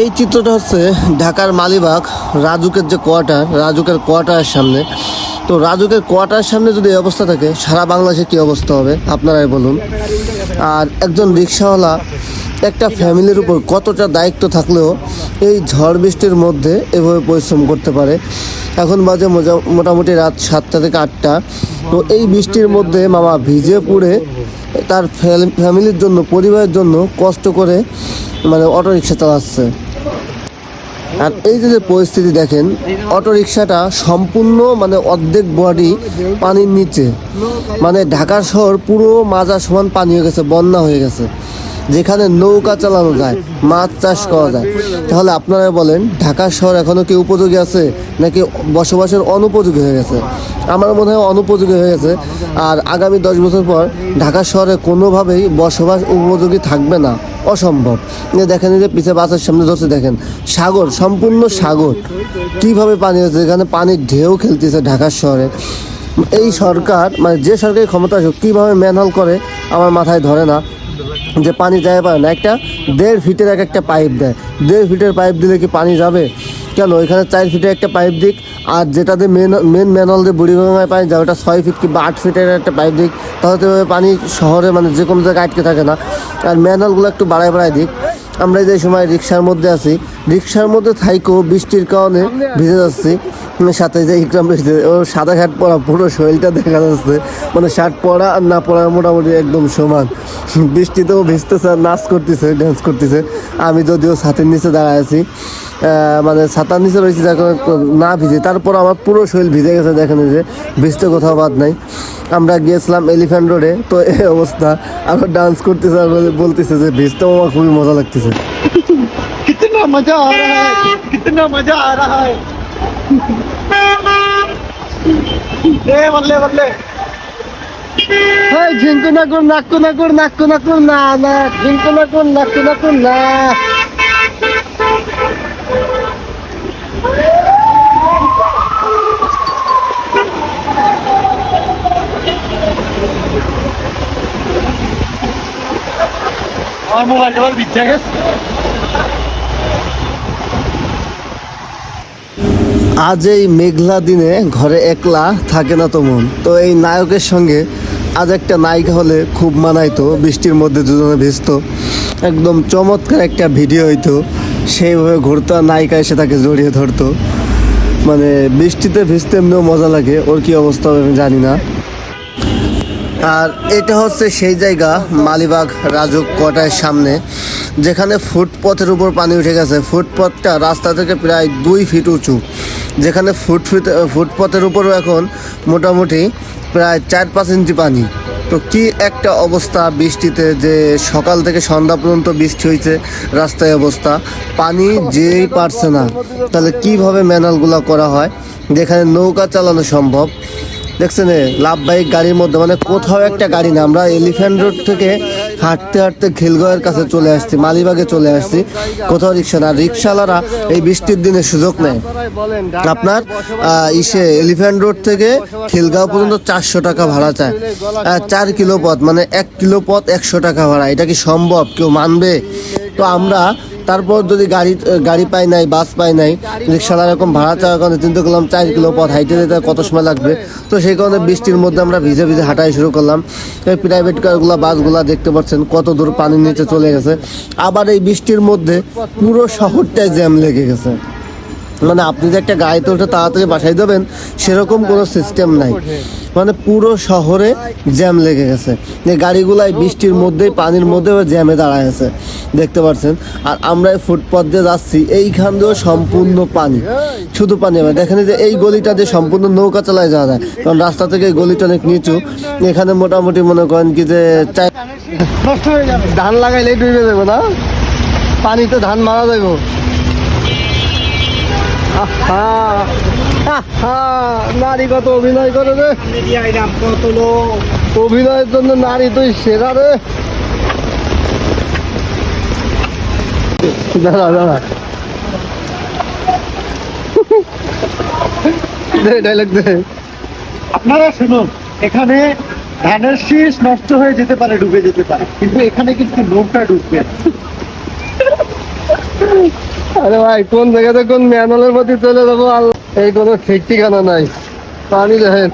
এই চিত্রটা হচ্ছে ঢাকার মালিবাগ, রাজুকের যে কোয়ার্টার, রাজুকের কোয়ার্টারের সামনে। তো রাজুকের কোয়ার্টারের সামনে যদি এই অবস্থা থাকে, সারা বাংলাদেশে কী অবস্থা হবে? আপনারাই বলুন। আর একজন রিক্সাওয়ালা একটা ফ্যামিলির উপর কতটা দায়িত্ব থাকলেও এই ঝড় বৃষ্টির মধ্যে এভাবে পরিশ্রম করতে পারে। এখন বাজে মোটামুটি রাত সাতটা থেকে আটটা। তো এই বৃষ্টির মধ্যে মামা ভিজে পুড়ে তার ফ্যামিলির জন্য, পরিবারের জন্য কষ্ট করে মানে অটোরিক্সা চালাচ্ছে। আর এই যে পরিস্থিতি দেখেন অটো রিক্সাটা সম্পূর্ণ মানে অর্ধেক বডি পানির নিচে। মানে ঢাকা শহর পুরো মাজা সমান পানি হয়ে গেছে, বন্যা হয়ে গেছে। যেখানে নৌকা চালানো যায়, মাছ চাষ করা যায়। তাহলে আপনারা বলেন ঢাকা শহর এখনও কি উপযোগী আছে, নাকি বসবাসের অনুপযোগী হয়ে গেছে? আমার মনে হয় অনুপযোগী হয়ে গেছে। আর আগামী দশ বছর পর ঢাকা শহরে কোনোভাবেই বসবাস উপযোগী থাকবে না। অসম্ভব। দেখেন যে পিছে বাসের সামনে ধরছে, দেখেন। সাগর, সম্পূর্ণ সাগর। কীভাবে পানি হচ্ছে? এখানে পানির ঢেউ খেলতেছে ঢাকার শহরে। এই সরকার মানে যে সরকারি ক্ষমতা আসুক, কীভাবে ম্যানহল করে, আমার মাথায় ধরে না যে পানি যায় পারে না। একটা দেড় ফিটের এক একটা পাইপ দেয়। দেড় ফিটের পাইপ দিলে কি পানি যাবে? কেন? এখানে চার ফিটের একটা পাইপ দিক, আর যেটাতে মেন মেন ম্যানহল দিয়ে বুড়িগঙ্গায় পানি যায়, ওটা ছয় ফিট কিংবা আট ফিটের একটা পাইপ দিক। তাহলে তো পানি শহরে মানে যে কোনো জায়গায় আটকে থাকে না। আর ম্যানহোলগুলো একটু বাড়ায় বাড়ায় দিক। আমরা যে সময় রিক্সার মধ্যে আছি, রিক্সার মধ্যে থাইকো বৃষ্টির কারণে ভিজে যাচ্ছি। সাথে যে ইকরাম রয়েছে ওর সাদা শার্ট পরা পুরো শরীরটা দেখা যাচ্ছে। মানে শার্ট পরা আর না পরা মোটামুটি একদম সমান। বৃষ্টিতেও ভিজতেছে, নাচ করতেছে ড্যান্স করতেছে। আমি যদিও ছাতের নিচে দাঁড়ায় আছি। মানে ছাতার নিচে রয়েছে যখন না ভিজে। তারপর আমার পুরো শরীর ভিজে গেছে দেখেন যে ভিজতে কোথাও বাদ নাই। আমরা গিয়েছিলাম এলিফ্যান্ট রোডে তো এই অবস্থা। আবার ডান্স করতেছে আর বলতেছে যে ভিজতে আমার খুবই মজা লাগতেছে। হ্যাঁ, ঝিঙ্কু নাকুর নাকু নাকুর নাকু নাকুর না না ঝিঙ্কু নাকুর নাকু নাকুর না। আমার মোবাইল টোবাইল বিচ্ছে আজ এই মেঘলা দিনে ঘরে একলা থাকে না তো মন। তো এই নায়কের সঙ্গে আজ একটা নায়িকা হলে খুব মানাইতো, বৃষ্টির মধ্যে দুজনে ভেজতো। একদম চমৎকার একটা ভিডিও হইতো, সেইভাবে ঘুরতো আর নায়িকা এসে তাকে জড়িয়ে ধরতো। মানে বৃষ্টিতে ভিজতে এমনিও মজা লাগে, ওর কী অবস্থা হবে আমি জানি না। আর এটা হচ্ছে সেই জায়গা, মালিবাগ রাজুক কোয়ার্টারের সামনে, যেখানে ফুটপথের উপর পানি উঠে গেছে। ফুটপথটা রাস্তা থেকে প্রায় দুই ফিট উঁচু। যেখানে ফুট ফিট ফুটপথের উপরও এখন মোটামুটি প্রায় চার পাঁচ ইঞ্চি পানি। তো কি একটা অবস্থা বৃষ্টিতে যে সকাল থেকে সন্ধ্যা পর্যন্ত বৃষ্টি হয়েছে রাস্তায় অবস্থা। পানি যেই পারছে না, তাহলে কীভাবে ম্যানালগুলো করা হয়? যেখানে নৌকা চালানো সম্ভব দেখছেন এ, লাভবাহিক গাড়ির মধ্যে মানে কোথাও একটা গাড়ি না আমরা এলিফ্যান্ট রোড থেকে হাঁটতে হাঁটতে খিলগাঁওয়ের কাছে চলে আসছি মালিবাগে চলে আসছি। কোথাও রিক্সা না রিক্সাওয়ালারা এই বৃষ্টির দিনে সুযোগ নেয়। আপনার ইসে এলিফ্যান্ট রোড থেকে খিলগাঁও পর্যন্ত চারশো টাকা ভাড়া চায়। চার কিলো পথ মানে এক কিলো পথ একশো টাকা ভাড়া। এটা কি সম্ভব? কেউ মানবে? তো আমরা তারপর যদি গাড়ি গাড়ি পাই নাই, বাস পাই নাই রিক্সাওয়ালা এরকম ভাড়া চাওয়ার কারণে চিন্তা করলাম চার কিলো পথ হাইটে যেতে কত সময় লাগবে? তো সেই কারণে বৃষ্টির মধ্যে আমরা ভিজে ভিজে হাঁটাই শুরু করলাম। এই প্রাইভেট কারগুলো বাসগুলো দেখতে পাচ্ছেন, কত দূর পানির নিচে চলে গেছে। আবার এই বৃষ্টির মধ্যে পুরো শহরটায় জ্যাম লেগে গেছে। মানে আপনি যে একটা গাড়িতে উঠে তাড়াতাড়ি বাসায় যাবেন, সেরকম কোনো সিস্টেম নাই। মানে পুরো শহরে জ্যাম লেগে গেছে। যে গাড়িগুলাই বৃষ্টির মধ্যেই, পানির মধ্যে জ্যামে দাঁড়ায় আছে। দেখতে পাচ্ছেন? আর আমরা এই ফুটপাথ দিয়ে যাচ্ছি, এইখান দিয়েও সম্পূর্ণ পানি। শুধু পানি হবে দেখেন যে এই গলিটা দিয়ে সম্পূর্ণ নৌকা চালায় যাওয়া যায়। কারণ রাস্তা থেকে এই গলিটা অনেক নিচু। এখানে মোটামুটি মনে করেন কি যে ধান লাগাইলেই ডুবে যাব না? পানিতে ধান মারা যাব নারী কত অভিনয় করে রে? অভিনয়ের জন্য নারী তুই সেরা রে। আপনারা শুনুন, এখানে ধানের শীষ নষ্ট হয়ে যেতে পারে, ডুবে যেতে পারে, কিন্তু এখানে কিন্তু নোটটা ডুববে আরে ভাই কোন জায়গাতে কোন ম্যানলের মধ্যে চলে যাব? এই কোনো ঠিক ঠিকানা নাই। পানি দেখেন।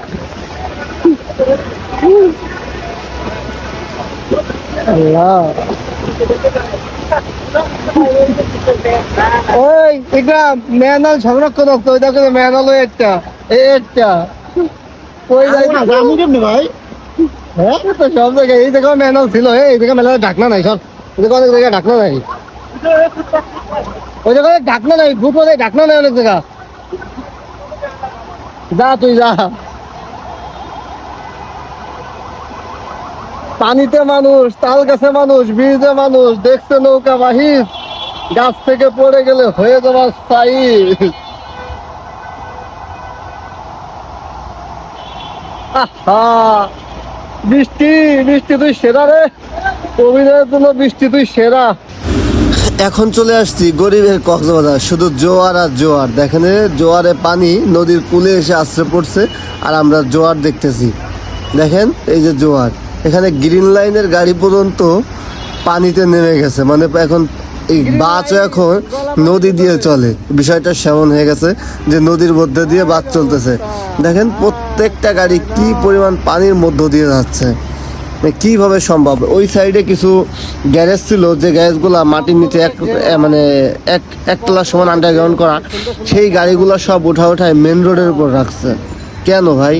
ওই এটা সংরক্ষণ একটা এই একটা। ওই ভাই? হ্যাঁ? তো সব জায়গায় এই দেখো ম্যানল ছিল এই দেখো মেলা ঢাকনা নাই সব। এই অনেক জায়গায় ঢাকনা নাই। ওই জায়গায় ঢাকনা নাই গ্রুপ ওদের ঢাকনা নাই অনেক জায়গা। যা তুই যা। পানিতে মানুষ, তাল গাছে মানুষ, ব্রিজে মানুষ, দেখছে নৌকা বাহির, গাছ থেকে পড়ে গেলে হয়ে যাবার স্থায়ী আহা! বৃষ্টি বৃষ্টি তুই সেরা রে। অভিনয়ের জন্য বৃষ্টি তুই সেরা। এখন চলে আসছি গরিবের কক্সবাজার শুধু জোয়ার আর জোয়ার। দেখেন জোয়ারে পানি নদীর কূলে এসে আশ্রয় পড়ছে আর আমরা জোয়ার দেখতেছি। দেখেন এই যে জোয়ার এখানে গ্রিন লাইনের গাড়ি পর্যন্ত পানিতে নেমে গেছে। মানে এখন এই বাস এখন নদী দিয়ে চলে। বিষয়টা সেমন হয়ে গেছে যে নদীর মধ্যে দিয়ে বাস চলতেছে। দেখেন প্রত্যেকটা গাড়ি কি পরিমাণ পানির মধ্য দিয়ে যাচ্ছে। কীভাবে সম্ভব? ওই সাইডে কিছু গ্যারেজ ছিল, যে গ্যারেজগুলো মাটির নিচে এক মানে এক, একতলা সমান আন্ডারগ্রাউন্ড করা, সেই গাড়িগুলো সব উঠা উঠায় মেন রোডের উপর রাখছে। কেন ভাই?